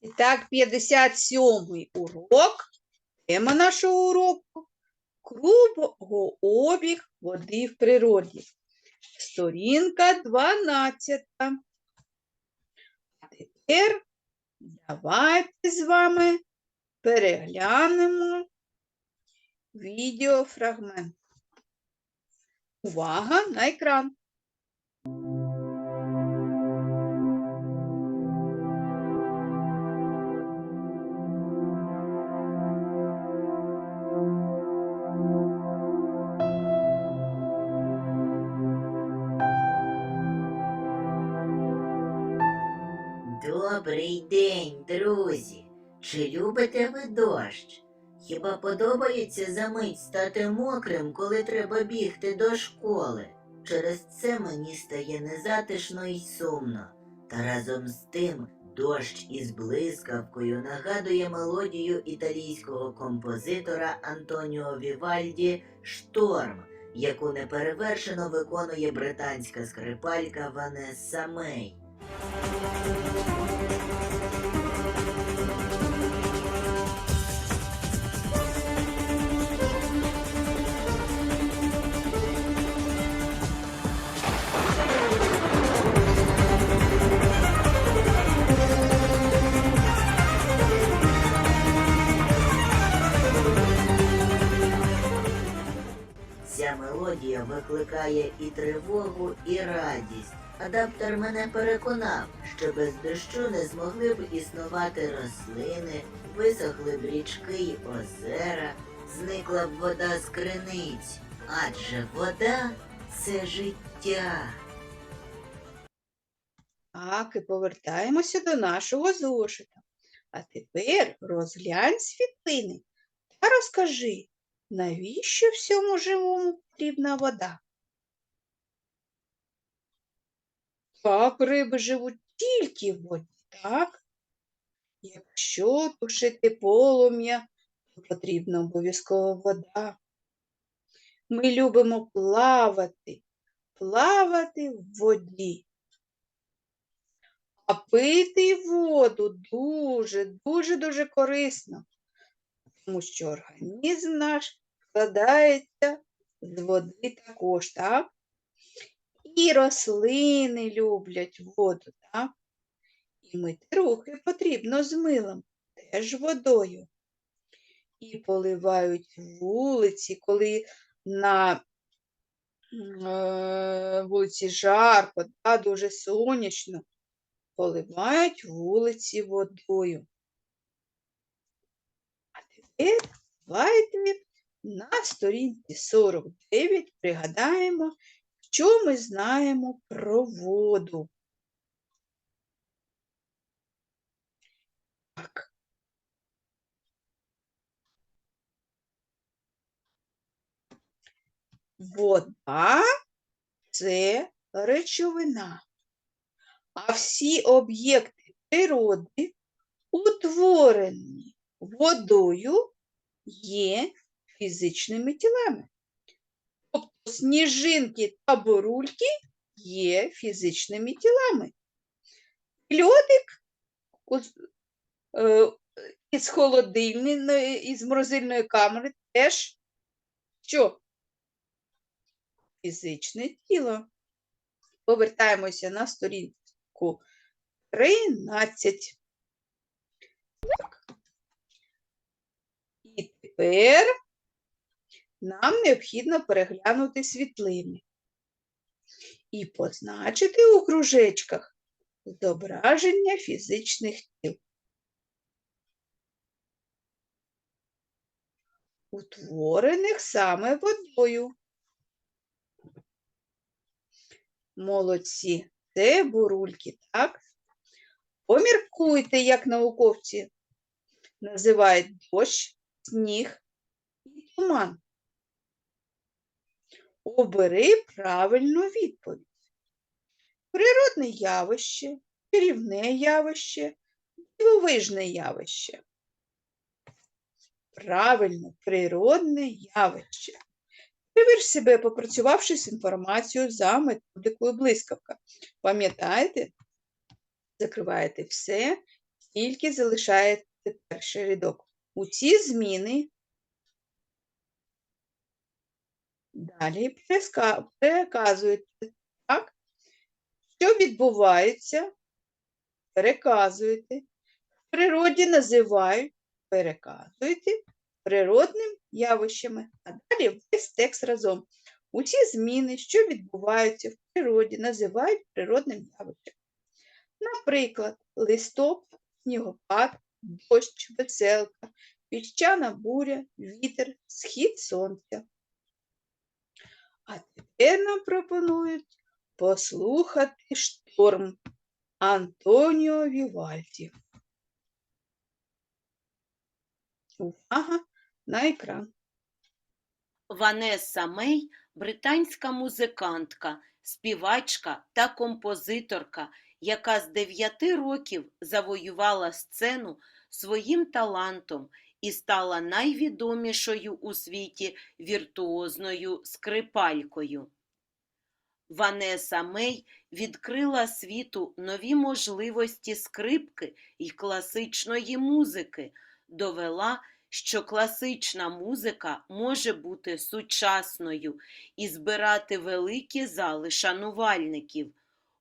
І так, 57-й урок. Тема нашого уроку кругообіг води в природі. Сторінка 12. А тепер давайте з вами переглянемо відеофрагмент. Увага на екран. Добрий день, друзі! Чи любите ви дощ? Хіба подобається за мить стати мокрим, коли треба бігти до школи? Через це мені стає незатишно і сумно. Та разом з тим дощ із блискавкою нагадує мелодію італійського композитора Антоніо Вівальді Шторм, яку неперевершено виконує британська скрипалька Ванесса Мей. Викликає і тривогу, і радість. Адаптер мене переконав, що без дощу не змогли б існувати рослини, висохли б річки й озера, зникла б вода з криниць. Адже вода це життя. Так, і повертаємося до нашого зошита. А тепер розглянь світлини та розкажи, навіщо всьому живому потрібна вода? Так, риби живуть тільки в воді, так? Якщо тушити полум'я, то потрібна обов'язково вода. Ми любимо плавати, плавати в воді. А пити воду дуже, дуже, дуже корисно, тому що організм наш складається з води також, так? І рослини люблять воду, так? І мити руки потрібно з милом, теж водою. І поливають вулиці, коли на е, вулиці жарко, да, дуже сонячно поливають вулиці водою. А тепер давайте на сторінці 49 пригадаємо, що ми знаємо про воду. Так. Вода це речовина. А всі об'єкти природи, утворені водою, є фізичними тілами. Сніжинки та бурульки є фізичними тілами. Льодик е, із холодильної, із морозильної камери теж що? Фізичне тіло. Повертаємося на сторінку 13. Так. І тепер нам необхідно переглянути світлини і позначити у кружечках зображення фізичних тіл. Утворених саме водою. Молодці. Це бурульки, так? Поміркуйте, як науковці називають дощ, сніг і туман. Обери правильну відповідь. Природне явище, чарівне явище, дивовижне явище. Правильно, природне явище. Перевір себе, попрацювавши з інформацією за методикою блискавка. Пам'ятаєте? Закриваєте все, Тільки залишаєте перший рядок. У ці зміни далі переказуєте, так? Що відбувається, переказуєте. В природі називають, переказуєте природним явищами. А далі весь текст разом. Усі зміни, що відбуваються в природі, називають природним явищем. Наприклад, листопад, снігопад, дощ, веселка, піщана буря, вітер, схід сонця. А тепер нам пропонують послухати шторм Антоніо Вівальді. Увага на екран. Ванесса Мей – британська музикантка, співачка та композиторка, яка з 9 років завоювала сцену своїм талантом і стала найвідомішою у світі віртуозною скрипалькою. Ванеса Мей відкрила світу нові можливості скрипки і класичної музики, довела, що класична музика може бути сучасною і збирати великі зали шанувальників.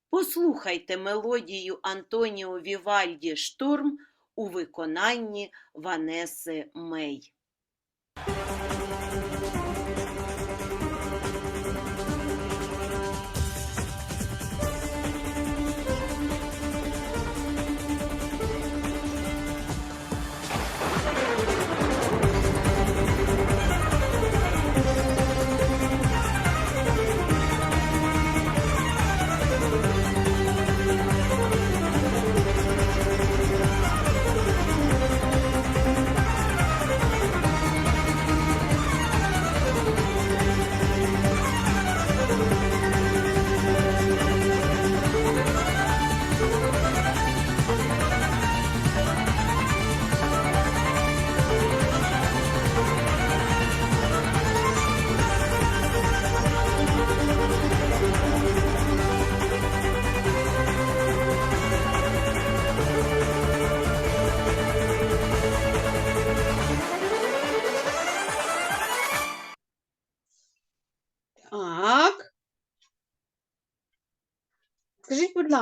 Послухайте мелодію Антоніо Вівальді Шторм у виконанні Ванеси Мей.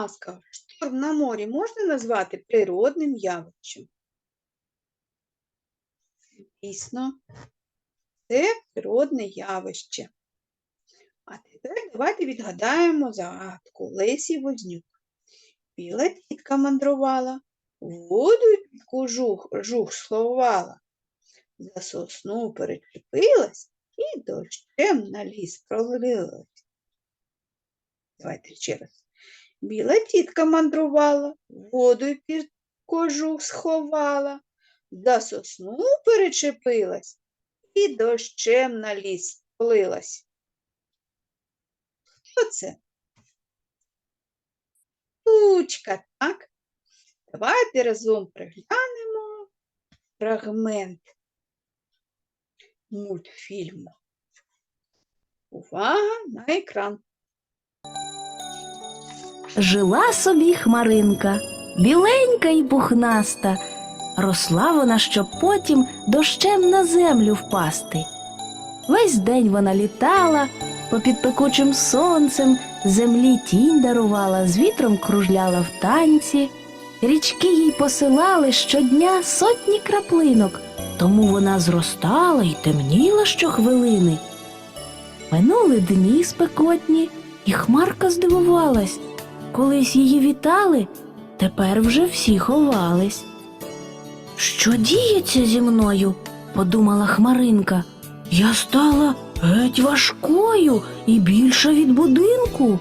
Ласка, шторм на морі можна назвати природним явищем? Дійсно, це природне явище. А тепер давайте відгадаємо загадку Лесі Вознюк. Біла тітка мандрувала, воду під кожух жух сховала, за сосну перечепилась і дощем на ліс пролилась. Давайте ще раз. Біла тітка мандрувала, воду під кожух сховала, за сосну перечепилась і дощем на ліс полилась. Хто це? Тучка, так? Давайте разом приглянемо фрагмент мультфільму. Увага на екран. Жила собі хмаринка, біленька й пухнаста. Росла вона, щоб потім дощем на землю впасти. Весь день вона літала, попід пекучим сонцем, землі тінь дарувала, з вітром кружляла в танці. Річки їй посилали щодня сотні краплинок, тому вона зростала й темніла щохвилини. Минули дні спекотні, і хмарка здивувалась. Колись її вітали, тепер вже всі ховались. Що діється зі мною? подумала Хмаринка. Я стала геть важкою і більша від будинку.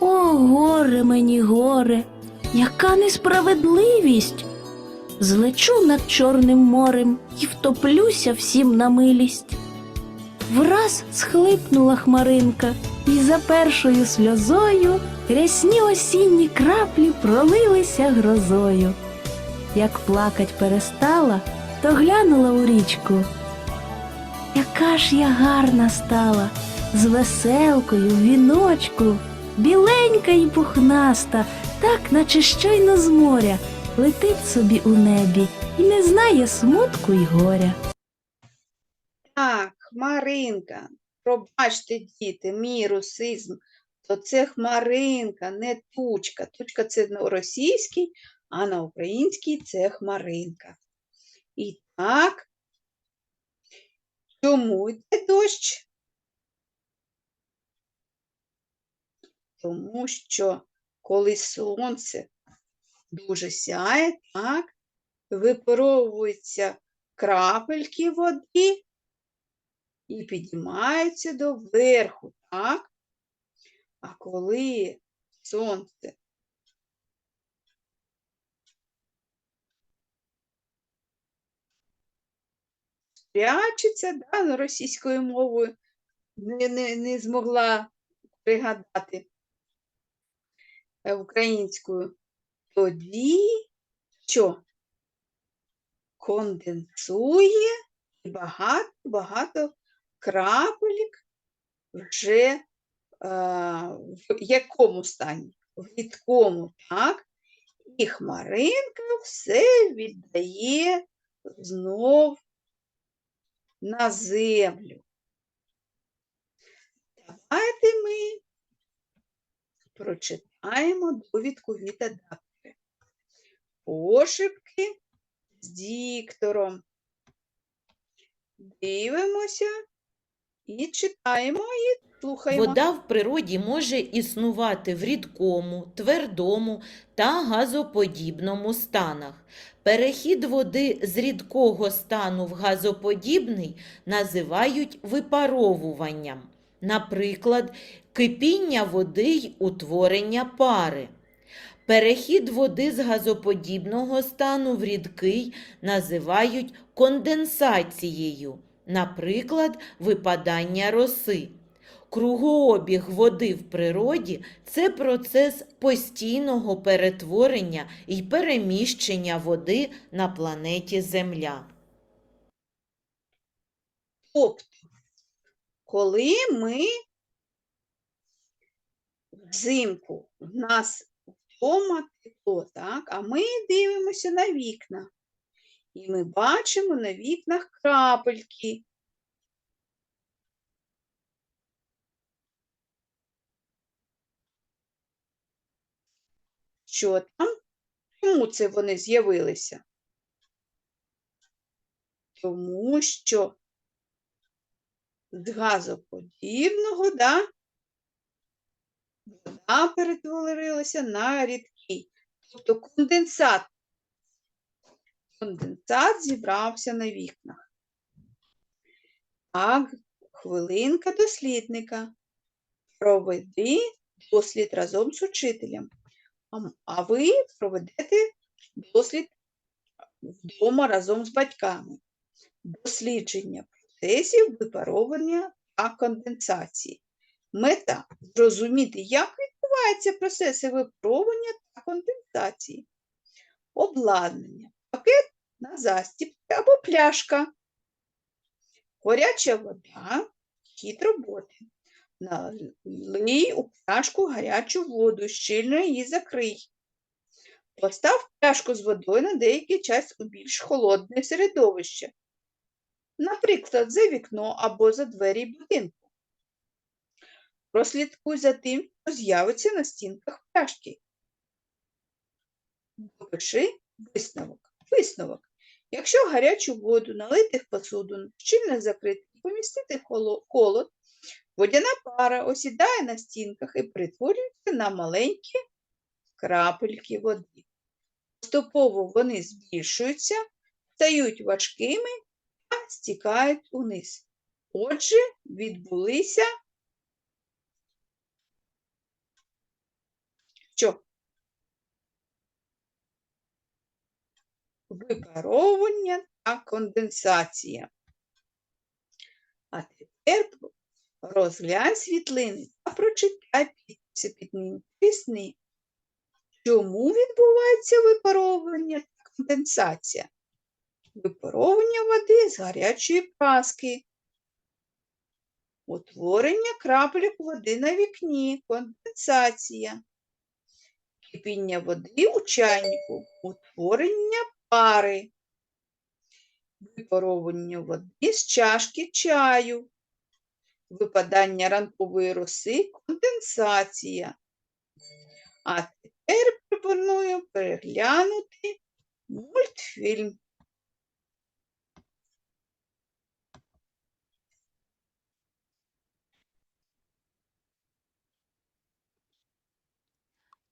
О, горе мені, горе, яка несправедливість. Злечу над Чорним морем і втоплюся всім на милість. Враз схлипнула хмаринка, і за першою сльозою рясні осінні краплі пролилися грозою. Як плакать перестала, то глянула у річку. Яка ж я гарна стала, з веселкою в віночку, біленька й пухнаста, так наче щойно з моря, летить собі у небі і не знає смутку й горя. Так, хмаринка. Пробачте, діти, мій русизм, то це хмаринка, не тучка. Тучка це на російській, а на українській це хмаринка. І так, чому йде дощ? Тому що коли сонце дуже сяє, так, випаровуються крапельки води і підіймаються до верху, так? А коли сонце прячеться, да, ну, російською мовою не, не, не змогла пригадати е, українською, тоді що? Конденсує і багато-багато крапелек вже е, в якому стані? В рідкому, так? І хмаринка все віддає знов на землю. Давайте ми прочитаємо довідку від адаптери. Пошепки з діктором. Дивимося і читаємо, і слухаємо. Вода в природі може існувати в рідкому, твердому та газоподібному станах. Перехід води з рідкого стану в газоподібний називають випаровуванням. Наприклад, кипіння води й утворення пари. Перехід води з газоподібного стану в рідкий називають конденсацією, наприклад, випадання роси. Кругообіг води в природі це процес постійного перетворення і переміщення води на планеті Земля. Тобто, коли ми взимку в нас вдома тепло, так, а ми дивимося на вікна. І ми бачимо на вікнах крапельки. Що там? Чому це вони з'явилися? Тому що з газоподібного, да, вода перетворилася на рідкий. Тобто конденсат. Конденсат зібрався на вікнах. Так, хвилинка дослідника. Проведи дослід разом з учителем. А ви проведете дослід вдома разом з батьками. Дослідження процесів випаровування та конденсації. Мета зрозуміти, як відбуваються процеси випаровування та конденсації. Обладнання, пакет на застібки або пляшка. Горяча вода, хід роботи. Налий у пляшку гарячу воду, щільно її закрий. Постав пляшку з водою на деякий час у більш холодне середовище, наприклад, за вікно або за двері будинку. Прослідкуй за тим, що з'явиться на стінках пляшки. Допиши висновок. Висновок. Якщо гарячу воду налити в посуду, щільно закрити і помістити холод, водяна пара осідає на стінках і перетворюється на маленькі крапельки води. Поступово вони збільшуються, стають важкими та стікають униз. Отже, відбулися що? Випаровування та конденсація. А тепер розглянь світлини та прочитай підписи під ними. Пісни. Чому відбувається випаровування та конденсація? Випаровування води з гарячої праски. Утворення крапелек води на вікні, конденсація. кипіння води у чайнику, утворення пари, випаровування води з чашки чаю, випадання ранкової роси, конденсація. А тепер пропоную переглянути мультфільм.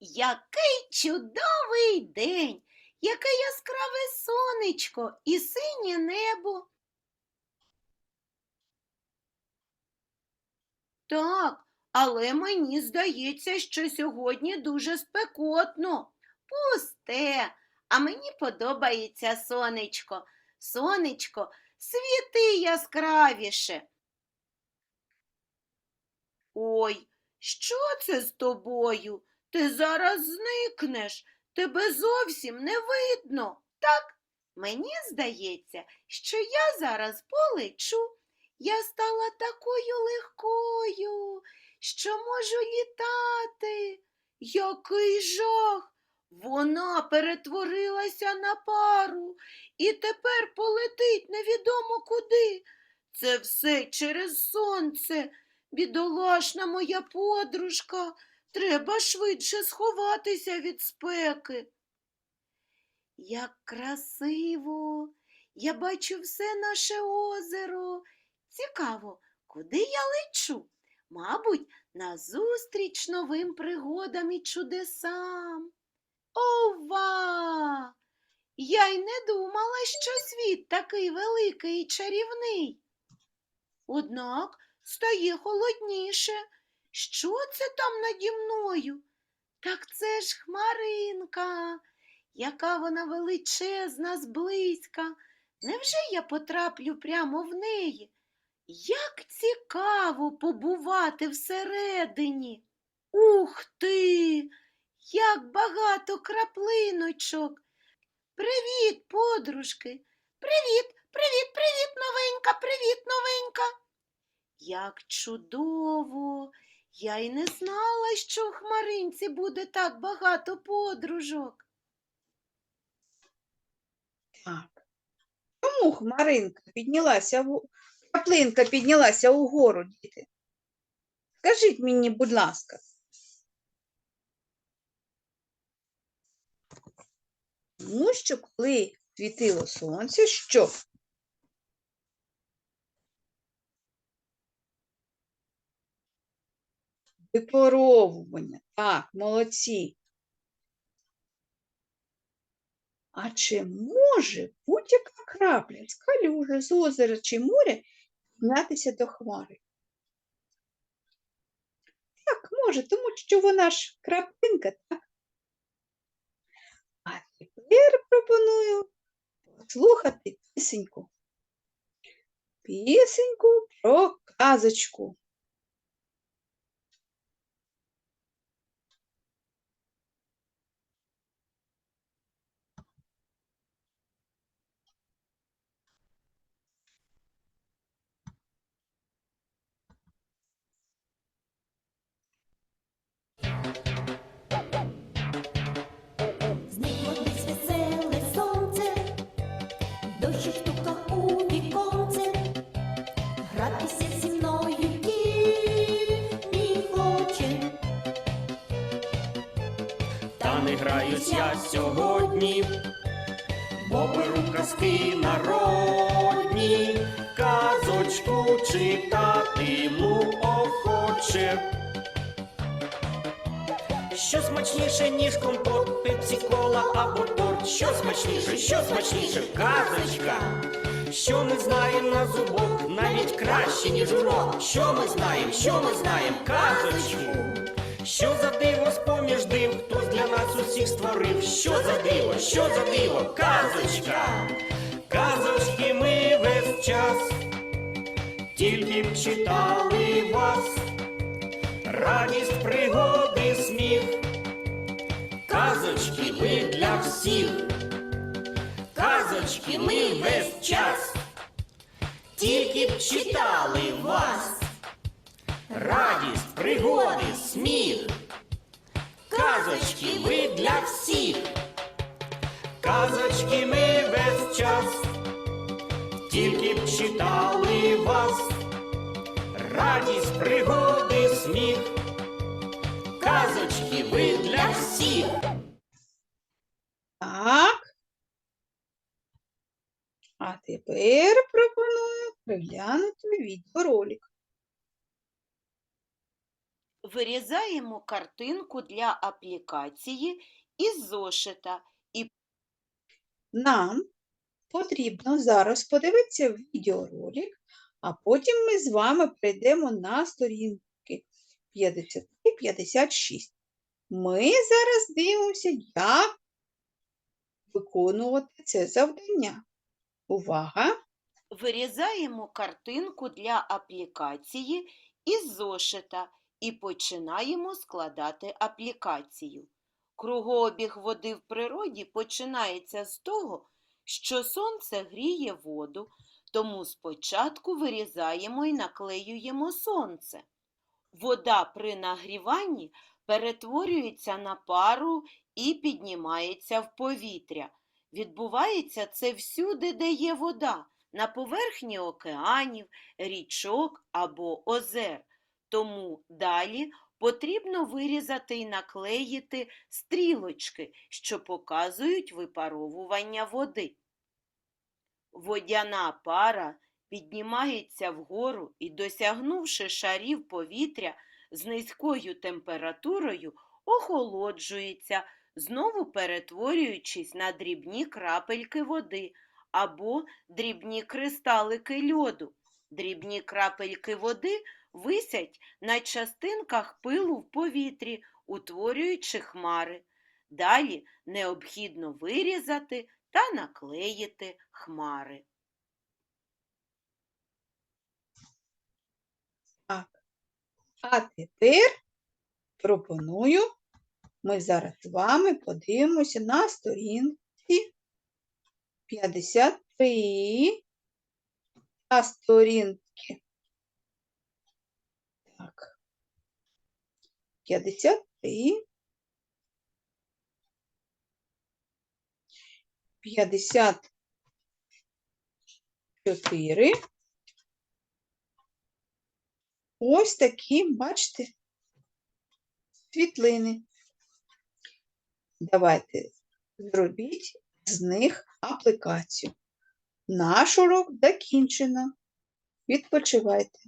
Який чудовий день! Яке яскраве сонечко і синє небо. Так, але мені здається, що сьогодні дуже спекотно. Пусте, а мені подобається сонечко. Сонечко, світи яскравіше. Ой, що це з тобою? Ти зараз зникнеш. Тебе зовсім не видно. Так, мені здається, що я зараз полечу. Я стала такою легкою, що можу літати. Який жах! Вона перетворилася на пару і тепер полетить невідомо куди. Це все через сонце. Бідолашна моя подружка. Треба швидше сховатися від спеки. Як красиво, я бачу все наше озеро. Цікаво, куди я лечу? Мабуть, назустріч новим пригодам і чудесам. Ова! Я й не думала, що світ такий великий і чарівний. Однак стає холодніше. Що це там наді мною? Так це ж хмаринка, яка вона величезна зблизька. Невже я потраплю прямо в неї? Як цікаво побувати всередині. Ух ти! Як багато краплиночок. Привіт, подружки. Привіт, привіт, привіт, новенька, привіт, новенька. Як чудово! Я й не знала, що в хмаринці буде так багато подружок. Так. Чому хмаринка піднялася в... краплинка піднялася угору, діти? Скажіть мені, будь ласка. Тому що коли світило сонце, що? Випаровування. Так, молодці. А чи може будь-яка крапля з калюжі, з озера чи моря піднятися до хмари? Так, може, тому що вона ж краплинка, так? А тепер пропоную послухати пісеньку. Пісеньку про казочку. Сьогодні, бо беру казки народні, казочку читатиму охоче. Що смачніше, ніж компот, пепсі кола або торт? Що смачніше, що смачніше, казочка. Що ми знаємо на зубок, навіть краще, ніж урок. Що ми знаємо, що ми знаємо, казочку. Що за диво з-поміж див, хтось для нас усіх створив? Що за диво, що за диво, казочка? Казочки ми весь час, тільки б читали вас, радість, пригоди, сміх. Казочки ви для всіх, казочки ми весь час, тільки б читали вас радість, пригоди, сміх. казочки ви для всіх. Казочки ми весь час, тільки б читали вас, радість, пригоди, сміх. Казочки ви для всіх. Так. А тепер пропоную переглянути відеоролик. Вирізаємо картинку для аплікації із зошита Нам потрібно зараз подивитися відеоролик, а потім ми з вами прийдемо на сторінки 53-56. Ми зараз дивимося, як виконувати це завдання. Увага! Вирізаємо картинку для аплікації із зошита і починаємо складати аплікацію. Кругообіг води в природі починається з того, що сонце гріє воду, тому спочатку вирізаємо і наклеюємо сонце. Вода при нагріванні перетворюється на пару і піднімається в повітря. Відбувається це всюди, де є вода, на поверхні океанів, річок або озер. Тому далі потрібно вирізати і наклеїти стрілочки, що показують випаровування води. Водяна пара піднімається вгору і, досягнувши шарів повітря з низькою температурою, охолоджується, знову перетворюючись на дрібні крапельки води або дрібні кристалики льоду. Дрібні крапельки води висять на частинках пилу в повітрі, утворюючи хмари. Далі необхідно вирізати та наклеїти хмари. А тепер пропоную, ми зараз з вами подивимося на сторінці 53 та сторінки. Так. 53. 54. Ось такі, бачите, світлини. Давайте зробіть з них аплікацію. Наш урок закінчено. Відпочивайте.